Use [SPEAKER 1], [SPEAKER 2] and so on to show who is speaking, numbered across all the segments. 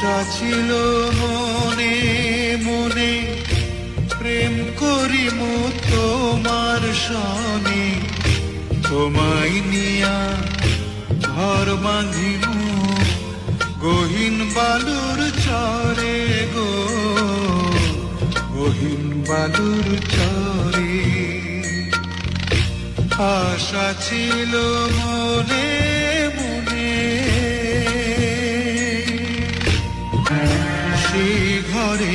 [SPEAKER 1] আশা ছিল মনে মনে। প্রেম করিম তোমার সনে। তোমায় নিয়া ঘর বাঁধিব গহীন বালুর চরে গো। গহীন বালুর চরে। আশা ছিল মনে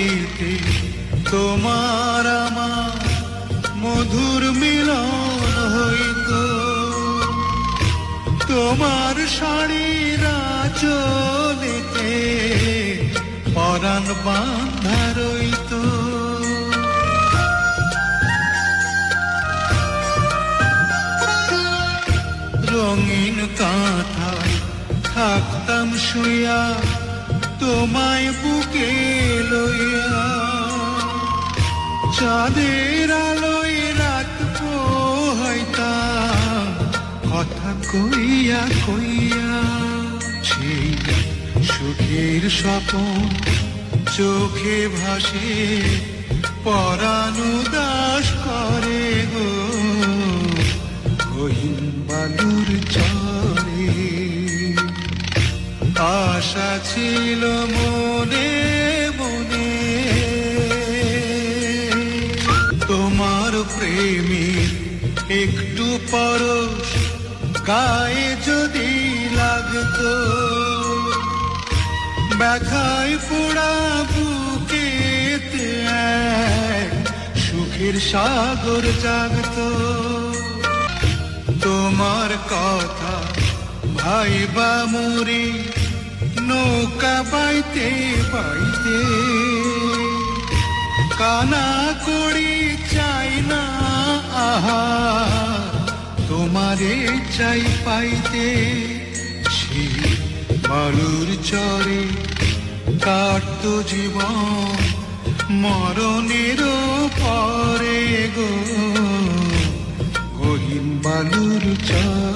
[SPEAKER 1] ঘরেতে তোমার আমার মধুর মিলন হইত। তোমার শাড়িরা চলেতে পরাণ বান্ধা রইত। রঙিন কাঁথায় থাকতাম শুয়া তোমায় বুকে চাঁদের আলোয় রাত পোহাইতাম কথা কইয়া কইয়া সেই সুখের স্বপন চোখে ভাসে, পরাণু দাস করে গো। গহীন বালুর চরে, আশা ছিল মনে প্রেমের একটু পরশ গায়ে যদি লাগতো। ব্যথায় পোড়া এক সুখের সাগর জাগতো। তোমার কথা ভাই বা মুড়ি নৌকা বাইতে বাইতে, কানা করি চাই না তোমারে চাই পাইতে সে বালুর চরে কাটতো জীবন মরণের পরে গো। গহীন বালুর চরে